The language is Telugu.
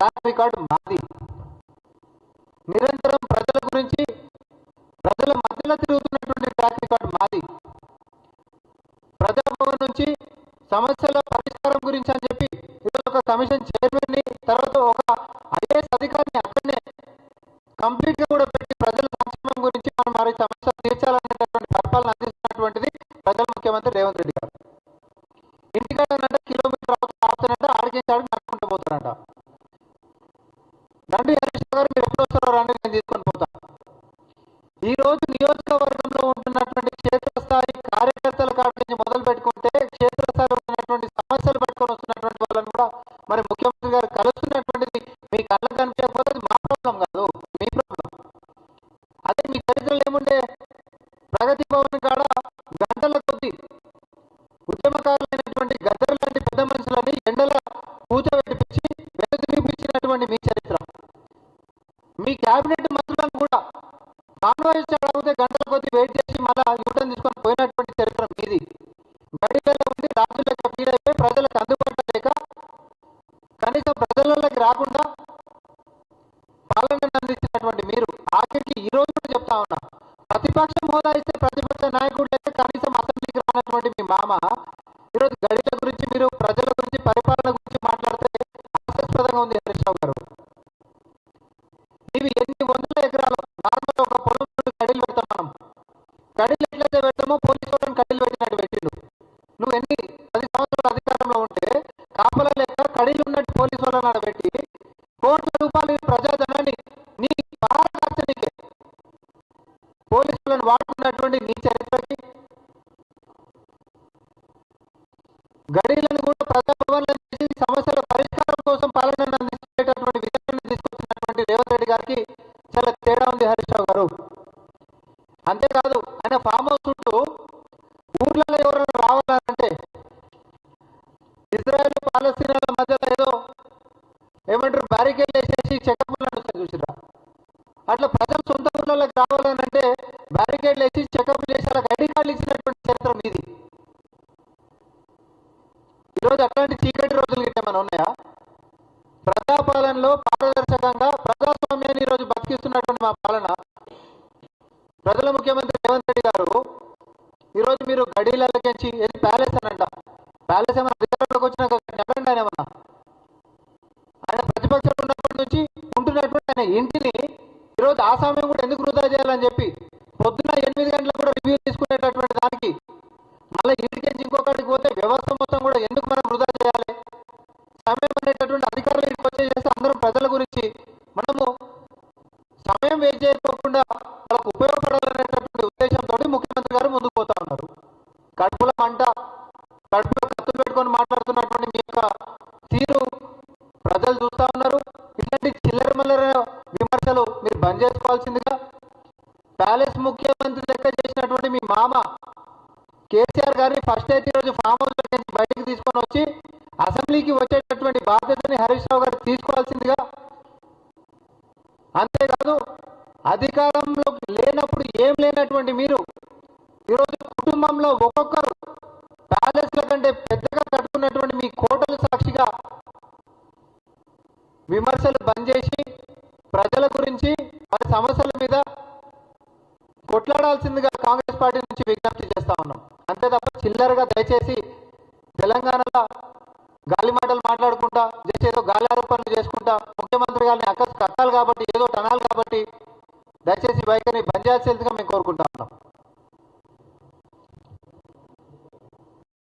ట్రాక్ రికార్డు మాది. నిరంతరం ప్రజల గురించి ప్రజల మధ్యలో తిరుగుతున్నటువంటి ట్రాక్ రికార్డు మాది ప్రజాభవన్ నుంచి సమస్యల పరిష్కారం గురించి అని చెప్పి ఈరోజు ఒక కమిషన్ చైర్మన్ని తర్వాత ఒక ఐఏఎస్ అధికారిని అక్కడనే కంప్లీట్గా కూడా పెట్టి ప్రజల సంక్షేమం గురించి మనం మరి సమస్యలు తీర్చాలనేటటువంటి పరిపాలన అందిస్తున్నటువంటిది ప్రజల ముఖ్యమంత్రి రేవంత్ రెడ్డి రండి హరీష్ గారు మీరు ఎప్పుడు వస్తారో రండి నేను తీసుకొని పోతా. ఈ రోజు నియోజకవర్గంలో ఉంటున్నటువంటి క్షేత్రస్థాయి కార్యకర్తల కాడి నుంచి మీ కేబినెట్ మంత్రులను కూడా కాన్వాయిస్ అడిగితే గంటల కొద్ది వెయిట్ చేసి మళ్ళా పోలీసులను వాడుతున్నటువంటి నీ చరిత్రకి? గడీలను కూడా ప్రజాభవన్లో చేసి సమస్యల పరిష్కారం కోసం పాలనను అందించేటటువంటి విధానాన్ని తీసుకొచ్చినటువంటి రేవంత్ రెడ్డి గారికి చాలా తేడా ఉంది హరీష్ రావు గారు. అంతేకాదు ఆయన ఫామ్ హౌస్ బ్యాండేడ్లు వేసి చెకప్ చేసి ఐడి కార్డులు ఇచ్చినటువంటి చరిత్రం మీది ఈరోజు అట్లాంటి చీకటి రోజులు గిట్ట ఏమైనా ఉన్నాయా? ప్రజాపాలనలో పారదర్శకంగా ప్రజాస్వామ్యాన్ని ఈరోజు బతికిస్తున్నటువంటి మా పాలన. ప్రజల ముఖ్యమంత్రి రేవంత్ రెడ్డి గారు ఈరోజు మీరు గడీలకి ఏది ప్యాలెస్ అనంట. ప్యాలెస్ ఏమైనా అధికారంలోకి వచ్చినాక చెప్పండి ఆయన ఏమన్నా. ఆయన ప్రతిపక్షంలో ఉన్నప్పటి నుంచి ఉంటున్నటువంటి ఆయన ఇంటిని ఈరోజు ఆ సమయం కూడా ఎందుకు వృధా చేయాలని చెప్పి పొద్దున ఎనిమిది గంటలకు కూడా రివ్యూ తీసుకునేటటువంటి దానికి మళ్ళీ ఇంటికి ఇంకొకటికి పోతే వ్యవస్థ మొత్తం కూడా ఎందుకు మనం వృధా చేయాలి? సమయం అనేటటువంటి అధికారులు ఇంటికి వచ్చే అందరం ప్రజల గురించి మనము సమయం వేస్ట్ చేయకోకుండా వాళ్ళకు ఉపయోగపడాలనేటటువంటి ఉద్దేశంతో ముఖ్యమంత్రి గారు ముందుకు పోతా ఉన్నారు. కడుపులో మంట కడుపులో కత్తులు పెట్టుకొని మాట్లాడుతున్నటువంటి మీ యొక్క తీరు ప్రజలు చూస్తా ఉన్నారు. ఇట్లాంటి చిల్లర మల్లర విమర్శలు మీరు బంద్ చేసుకోవాల్సిందిగా ప్యాలెస్ ముఖ్యమంత్రి లెక్క చేసినటువంటి మీ మామ కేసీఆర్ గారిని ఫస్ట్ అయితే ఈరోజు ఫామ్ హౌస్ నుంచి బయటకు తీసుకొని వచ్చి అసెంబ్లీకి వచ్చేటటువంటి బాధ్యతని హరీష్ రావు గారు తీసుకోవాల్సిందిగా అంతేకాదు అధికారంలో లేనప్పుడు ఏం లేనటువంటి మీరు ఈరోజు కుటుంబంలో ఒక్కొక్కరు ప్యాలెస్ల కంటే పెద్దగా కట్టుకున్నటువంటి మీ కోటలు సాక్షిగా విమర్శలు బంద్ చేసి ప్రజల గురించి వారి సమస్యల మీద కొట్లాడాల్సిందిగా కాంగ్రెస్ పార్టీ నుంచి విజ్ఞప్తి తప్ప దయచేసి తెలంగాణలో గాలి మాటలు మాట్లాడుకుంటా చేసి ఏదో గాలి ఆరోపణలు చేసుకుంటా ముఖ్యమంత్రి గారిని అక్కసు కట్టాలి కాబట్టి ఏదో టనాలి కాబట్టి దయచేసి బైక్ని బంద్ చేయాల్సిందిగా మేము కోరుకుంటా ఉన్నాం.